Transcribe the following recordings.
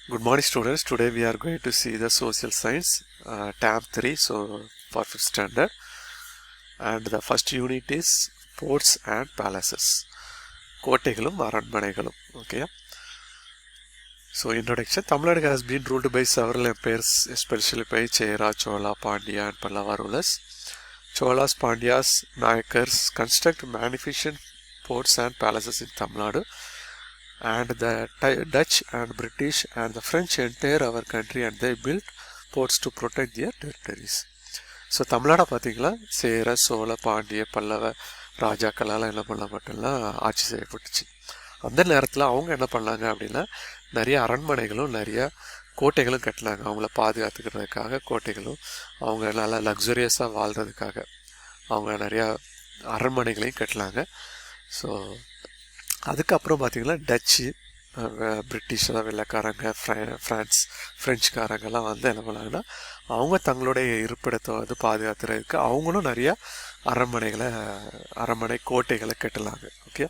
Good morning students. Today we are going to see the social science uh, tab 3 so for 5th standard and the first unit is ports and palaces கோட்டைகளும் அரண்மனைகளும் okay so introduction Tamil Nadu has been ruled by several empires especially by சேரா Chola Pandya and Pallava rulers cholas pandyas நாயக்கர்ஸ் construct magnificent ports and palaces in Tamil Nadu And the Ti- Dutch and British and the French அவர் our country and they built ports to protect their territories. So தமிழ்நாடை பார்த்தீங்களா சேர சோழ பாண்டிய பல்லவ ராஜாக்களால் என்ன பண்ண மட்டும்லாம் ஆட்சி செய்யப்பட்டுச்சு. அந்த நேரத்தில் அவங்க என்ன பண்ணாங்க அப்படின்னா நிறைய அரண்மனைகளும் நிறைய கோட்டைகளும் கட்டினாங்க. அவங்கள பாதுகாத்துக்கிறதுக்காக கோட்டைகளும் அவங்க நல்லா லக்ஸுரியஸாக வாழ்கிறதுக்காக அவங்க நிறையா அரண்மனைகளையும் கட்டினாங்க. ஸோ அதுக்கப்புறம் பார்த்தீங்கன்னா டச்சு பிரிட்டிஷ் அதாவது வெள்ளைக்காரங்க ஃப்ரான்ஸ் ஃப்ரெஞ்சுக்காரங்கெல்லாம் வந்து என்ன பண்ணாங்கன்னா அவங்க தங்களுடைய இருப்பிடத்தை வந்து பாதுகாத்துறதுக்கு அவங்களும் நிறையா அரண்மனைகளை அரண்மனை கோட்டைகளை கட்டலாங்க okay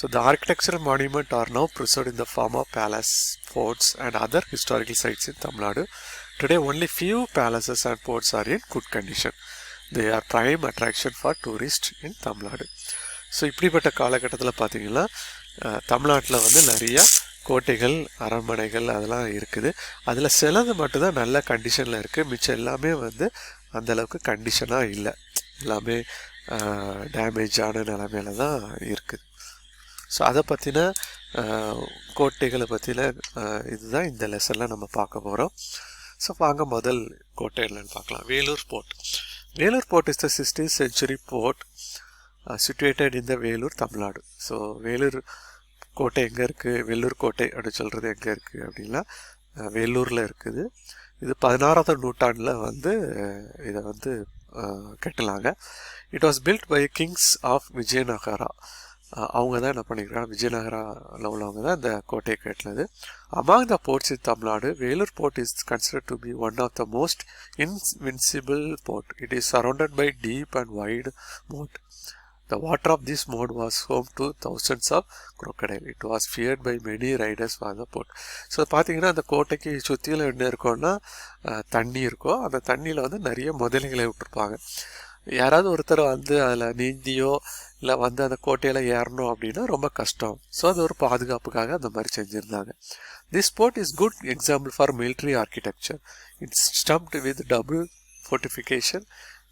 so the architectural monument are now preserve in the form of palace forts and other historical sites in Tamil Nadu today only few few and forts are in good condition they are prime attraction for tourist in Tamil Nadu so இப்படிப்பட்ட காலகட்டத்தில் பார்த்தீங்கன்னா தமிழ்நாட்டில் வந்து நிறையா கோட்டைகள் அரண்மனைகள் அதெல்லாம் இருக்குது. அதில் சிலது மட்டும்தான் நல்ல கண்டிஷனில் இருக்குது மிச்சம் எல்லாமே வந்து அந்த அளவுக்கு கண்டிஷனாக இல்லை. எல்லாமே டேமேஜான நிலமையில தான் இருக்குது ஸோ அதை பற்றின கோட்டைகளை பற்றின இதுதான் இந்த லெசனில் நம்ம பார்க்க போகிறோம் ஸோ வாங்க முதல் கோட்டை என்னன்னு பார்க்கலாம். Vellore fort. Vellore fort is the sixteen century fort situated இந்த வேலூர் தமிழ்நாடு ஸோ வேலூர் கோட்டை எங்கே இருக்குது வெள்ளூர் கோட்டை அப்படின்னு சொல்கிறது எங்கே இருக்குது அப்படின்னா uh, வேலூரில் இருக்குது. இது பதினாறாவது நூற்றாண்டில் வந்து uh, இதை வந்து கட்டலாங்க it was built by kings of Vijayanagara அவங்க தான் என்ன பண்ணிக்கிறாங்க விஜயநகராவில் உள்ளவங்க தான் இந்த கோட்டையை கட்டினது. Among the forts in Tamil Nadu Vellore fort is consider to be one of the most invincible fort it is surrounded by deep and wide moat The water of this mode was home to thousands of crocodile. It was feared by many riders for the port. So பார்த்தீங்கன்னா அந்த கோட்டைக்கு சுற்றியில் என்ன இருக்கும்னா தண்ணி இருக்கும். அந்த தண்ணியில் வந்து நிறைய முதலைகளை விட்டுருப்பாங்க. யாராவது ஒருத்தர் வந்து அதில் நீந்தியோ இல்லை வந்து அந்த கோட்டையில் ஏறணும் அப்படின்னா ரொம்ப கஷ்டம். ஸோ அது ஒரு பாதுகாப்புக்காக அந்த மாதிரி செஞ்சுருந்தாங்க. This fort is good example for military architecture it's stumped with double fortification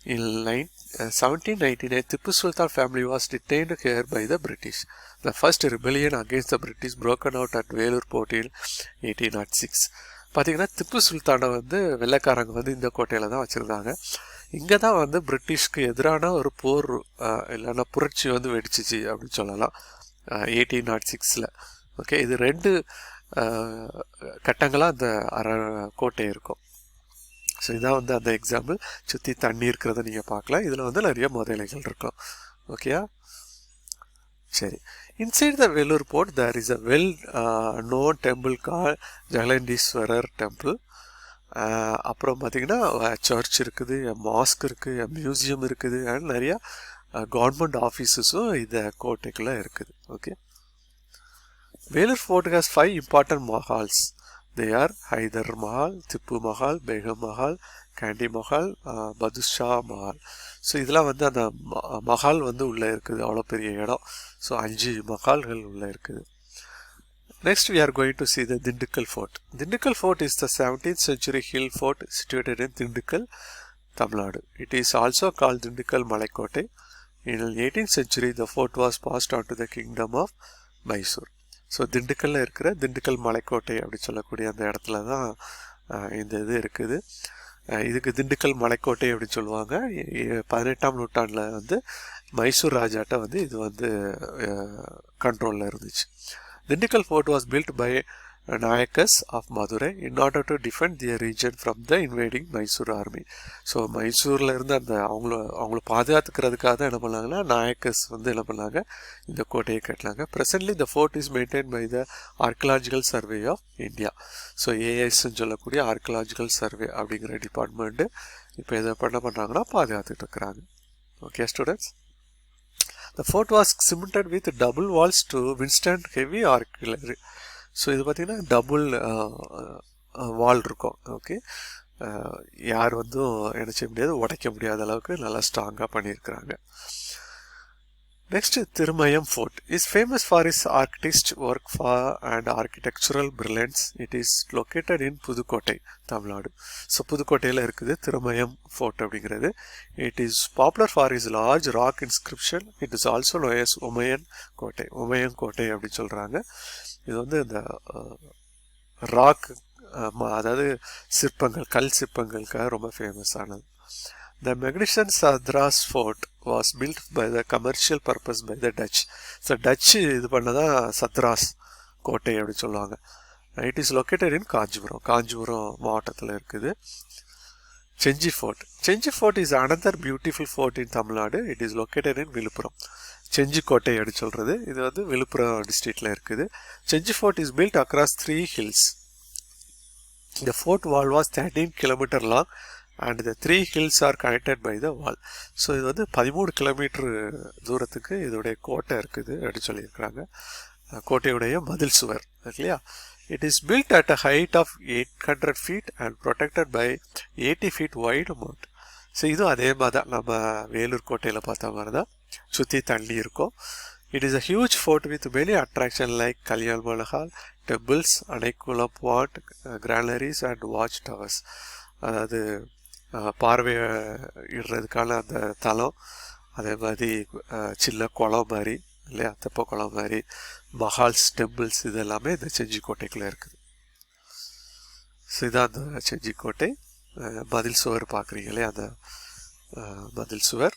in line, uh, 1799, Tipu Sultan family was detained here by the British. The first rebellion against the British broken out at Velur Port in 1806. பார்த்தீங்கன்னா திப்பு சுல்தானை வந்து வெள்ளைக்காரங்க வந்து இந்த கோட்டையில் தான் வச்சுருந்தாங்க இங்கே தான் வந்து பிரிட்டிஷ்க்கு எதிரான ஒரு போர் இல்லைன்னா புரட்சி வந்து வெடிச்சிச்சு அப்படின்னு சொல்லலாம் எயிட்டீன் நாட் சிக்ஸில் ஓகே இது ரெண்டு கட்டங்களாக அந்த அர கோட்டை இருக்கும் ஸோ இதான் வந்து அந்த எக்ஸாம்பிள் சுற்றி தண்ணி இருக்கிறத நீங்கள் பார்க்கலாம். இதில் வந்து நிறைய முதலைகள் இருக்கும் ஓகேயா சரி. Inside the Vellore fort there is a well no temple call Jalakandeswarar temple அப்புறம் பார்த்தீங்கன்னா சர்ச் இருக்குது மாஸ்க் இருக்குது மியூசியம் இருக்குது அண்ட் நிறையா கவர்மெண்ட் ஆஃபீஸஸும் இந்த கோட்டைக்குள்ளே இருக்குது. Okay Vellore fort has five important mahals. They are Hyder Mahal Tipu Mahal Begum Mahal candy Mahal Badshah Mahal so இதெல்லாம் வந்து அந்த மஹால் வந்து உள்ளே இருக்குது அவ்வளோ பெரிய இடம் ஸோ அஞ்சு மஹால்கள் உள்ளே இருக்குது next we are going to see the Dindigul fort Dindigul fort is the seventeen century hill fort situated in Dindigul Tamil Nadu it is also call Dindigul Malaikottai in eighteen century the fort was passed on to the kingdom of Mysore so திண்டுக்கல்ல இருக்கிற திண்டுக்கல் மலைக்கோட்டை அப்படின்னு சொல்லக்கூடிய அந்த இடத்துல தான் இந்த இது இருக்குது. இதுக்கு திண்டுக்கல் மலைக்கோட்டை அப்படின்னு சொல்லுவாங்க. பதினெட்டாம் நூற்றாண்டில் வந்து மைசூர் ராஜாட்ட வந்து இது வந்து கண்ட்ரோலில் இருந்துச்சு. Dindigul fort was built by Nayaks of Madurai in order to defend their region from the invading Mysore army so மைசூரில் இருந்து அந்த அவங்கள அவங்கள பாதுகாத்துக்கிறதுக்காக தான் என்ன பண்ணாங்கன்னா நாயக்கஸ் வந்து என்ன பண்ணாங்க இந்த கோட்டையை கட்டினாங்க. Presently the fort is maintain by the archaeological survey of India so ஏஎஸ்ன்னு சொல்லக்கூடிய ஆர்கியலாஜிக்கல் சர்வே அப்படிங்கிற டிபார்ட்மெண்ட்டு இப்போ இதை பண்ண பண்ணுறாங்கன்னா பாதுகாத்துட்டு இருக்கிறாங்க. Okay students The fort was cemented with double walls to withstand heavy artillery. So இது பார்த்திங்கன்னா டபுள் வால் uh, uh, இருக்கும். ஓகே uh, யார் வந்தும் என்ன செய்ய முடியாது உடைக்க முடியாத அளவுக்கு நல்லா ஸ்ட்ராங்காக பண்ணியிருக்கிறாங்க. Next, Thirumayam Fort is famous for its artist work for and architectural brilliance. It is located in Pudukkottai Tamil Nadu so புதுக்கோட்டையில் இருக்குது திருமயம் ஃபோர்ட் அப்படிங்கிறது. It is popular for is large rock inscription it is also known as Umayan Kottai Umayan Kottai அப்படின்னு சொல்கிறாங்க இது வந்து இந்த rock அதாவது சிற்பங்கள் கல் சிற்பங்களுக்காக ரொம்ப ஃபேமஸ் ஆனது. The magnificent Sadras fort was built by the commercial purpose by the Dutch. So Dutch இது பண்ணதான் சத்ராஸ் கோட்டை அப்படின்னு சொல்லுவாங்க. It is located in Kanchipuram Kanchipuram மாவட்டத்தில் இருக்குது. Senji fort Senji fort is another beautiful fort in Tamil Nadu it is located in Villupuram Senji Kottai அப்படின்னு சொல்கிறது இது வந்து விழுப்புரம் டிஸ்ட்ரிக்டில் இருக்குது. Senji fort is built across three hills இந்த fort wall was thirteen kilometre long and the three hills are connected by the wall so இது வந்து பதிமூணு கிலோமீட்டர் தூரத்துக்கு இதோடைய கோட்டை இருக்குது அப்படின்னு சொல்லியிருக்கிறாங்க. கோட்டையுடைய மதில் சுவர் இல்லையா? It is built at a height of eight hundred feet and protected by eighty feet wide mount so இதுவும் அதே மாதிரி தான். நம்ம வேலூர் கோட்டையில் பார்த்த மாதிரி தான். சுற்றி தண்ணி இருக்கும். It is a huge fort with many attraction like Kalyan Mahal temples Anaikulam pot granaries and watch towers அதாவது பார்வையிடுறதுக்கான அந்த தளம் அதே மாதிரி சின்ன குளம் மாதிரி இல்லையா? தெப்ப குளம் மாதிரி மஹால்ஸ் டெம்பிள்ஸ் இது எல்லாமே இந்த செஞ்சிக்கோட்டைக்குள்ளே இருக்குது. ஸோ இதான் அந்த செஞ்சிக்கோட்டை மதில் சுவர் பார்க்குறீங்களே அந்த மதில் சுவர்.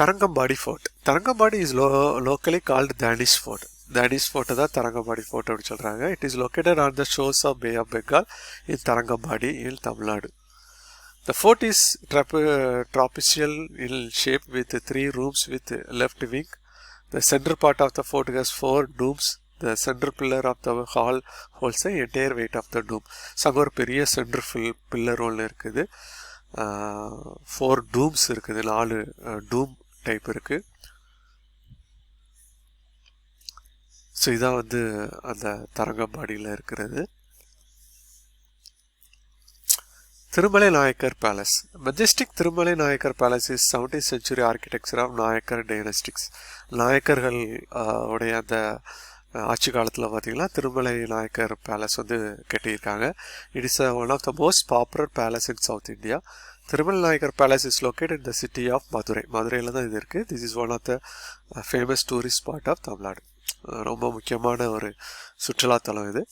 Tharangambadi fort Tharangambadi is lo locally called Danish fort Danish ஃபோர்ட்டை தான் தரங்கம்பாடி ஃபோர்ட் அப்படின்னு சொல்கிறாங்க it is located on the shores of Bay of Bengal in Tharangambadi in Tamil Nadu The fort is trap- trapezial in shape with three rooms with left wing. The center part of the fort has four dooms. The center pillar of the hall holds the entire weight of the doom. So அங்கே ஒரு பெரிய centre fill pillar ஒன்று இருக்குது four டூம்ஸ் இருக்குது நாலு டூம் type இருக்குது so இதான் வந்து அந்த தரங்கம்பாடியில் இருக்கிறது. Thirumalai Nayakkar palace majestic Thirumalai Nayakkar palace is seventeen century architecture of Nayakkar dynasties நாயக்கர்கள் உடைய அந்த ஆட்சி காலத்தில் பார்த்தீங்கன்னா திருமலை நாயக்கர் பேலஸ் வந்து கட்டியிருக்காங்க. It is one of the most popular palace in south India Thirumalai Nayakkar palace is locate in the city of Madurai மதுரையில் தான் இது இருக்குது this is one of the famous tourist spot of Tamil Nadu ரொம்ப முக்கியமான ஒரு சுற்றுலாத்தலம் இது.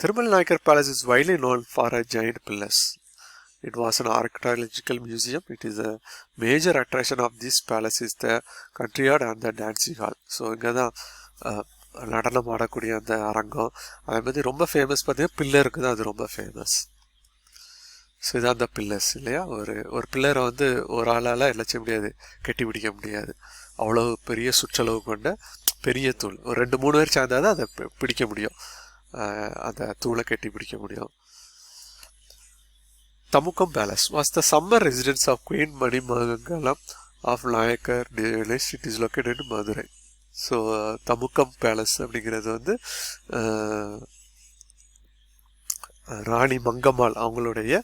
Thirumal Nayakkar palace is widely known for a giant pillars It was an archaeological museum. It is a major attraction of this palace is the country yard and the dancing hall. So இங்கே தான் நடனம் ஆடக்கூடிய அந்த அரங்கம். அதே மாதிரி ரொம்ப famous பார்த்தீங்கன்னா பில்லருக்கு தான் அது ரொம்ப ஃபேமஸ் ஸோ இதான் அந்த பில்லர்ஸ் இல்லையா? ஒரு ஒரு பில்லரை வந்து ஒரு ஆளால் என்ன செய்ய முடியாது? கட்டி பிடிக்க முடியாது. அவ்வளோ பெரிய சுற்றளவு கொண்ட பெரிய தூள். ஒரு ரெண்டு மூணு பேர் சேர்ந்தால் தான் அதை பிடிக்க முடியும். அந்த தூளை கட்டி பிடிக்க முடியும். Tamukkam palace. Was the summer residence of queen Manimagangalam of Nayakkar dynasty it is located Madurai. So Tamukkam palace அப்படிங்கிறது வந்து ராணி மங்கம்மாள் அவங்களுடைய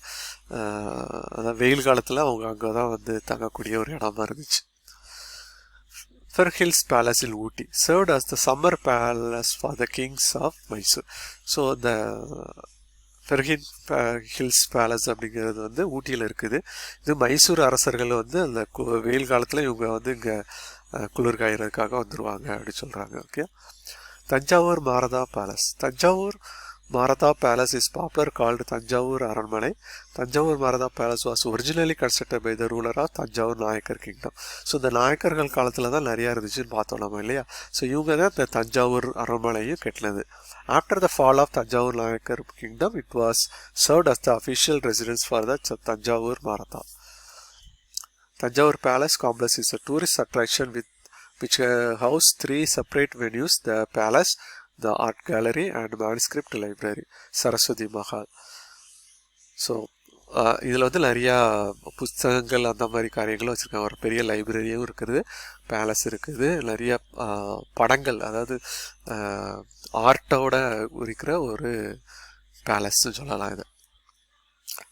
அதாவது வெயில் காலத்தில் அவங்க அங்கே தான் வந்து தங்கக்கூடிய ஒரு இடமா இருந்துச்சு. Fairhills Palace in Ooty served as the summer palace for the kings of Mysore. So அந்த ஃபெர்ஹின் ஹில்ஸ் பேலஸ் அப்படிங்கிறது வந்து ஊட்டியில் இருக்குது. இது மைசூர் அரசர்கள் வந்து அந்த வெயில் காலத்தில் இவங்க வந்து இங்கே குளிர் காயறதுக்காக வந்துடுவாங்க அப்படின்னு சொல்கிறாங்க okay Thanjavur Maratha palace Thanjavur Maratha Palace is popular called Tanjavur அரண்மனை Thanjavur Maratha palace was originally constructed by the ரூலராக Thanjavur Nayakkar kingdom so இந்த நாயக்கர்கள் காலத்தில் தான் நிறையா இருந்துச்சுன்னு பார்த்தோம் நம்ம இல்லையா? ஸோ இவங்க தான் இந்த தஞ்சாவூர் அரண்மனையும் கட்டினது. After the fall of Thanjavur Nayakkar kingdom it was served as the official residence for the Thanjavur Maratha Thanjavur palace complex is a tourist attraction with which house three separate venues the palace the art gallery and manuscript library Saraswathi Mahal so இதில் வந்து நிறையா புஸ்தகங்கள் அந்த மாதிரி காரியங்களும் வச்சுருக்காங்க ஒரு பெரிய லைப்ரரியும் இருக்குது பேலஸ் இருக்குது நிறைய படங்கள் அதாவது ஆர்ட்டோட இருக்கிற ஒரு பேலஸ்னு சொல்லலாம் இது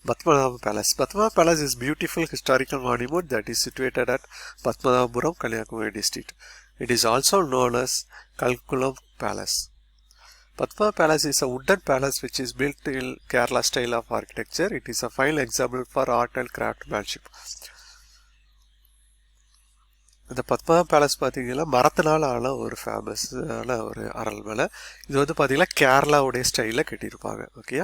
Padmanabha palace Padmanabha palace is beautiful historical monument that is situated at Padmanabhapuram Kanyakumari district it is also known as Kalkulam palace Patmanabha Palace is a wooden palace which is built in Kerala style of architecture. It is a fine example for art and craftsmanship. இந்த Padmanabha palace பார்த்தீங்கன்னா மரத்தினால ஆன ஒரு ஃபேமஸான ஒரு அரண்மனை இது வந்து பார்த்தீங்கன்னா கேரளாவுடைய ஸ்டைலில் கட்டியிருப்பாங்க okay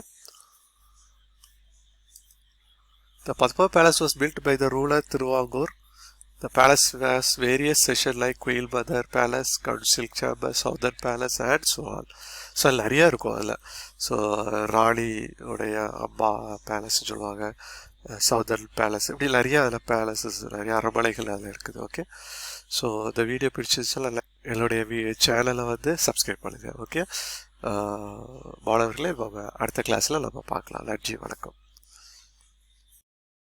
The Padma Palace was built by the ruler Thiruvangur. The palace has various sections like குயில் Mother Palace, Council Chamber, Southern Palace and so on. So நிறையா இருக்கும் அதில். ஸோ ராணி உடைய அம்மா பேலஸ்ன்னு சொல்லுவாங்க. சவுதர்ன் பேலஸ் இப்படி நிறைய அதில் பேலஸஸ் நிறைய அரண்மனைகள் அதில் இருக்குது ஓகே ஸோ இந்த வீடியோ பிடிச்சிருச்சுன்னா என்னுடைய வீ சேனலை வந்து சப்ஸ்கிரைப் பண்ணுங்கள் ஓகே மாணவர்களே நம்ம அடுத்த கிளாஸில் நம்ம பார்க்கலாம். நன்றி வணக்கம்.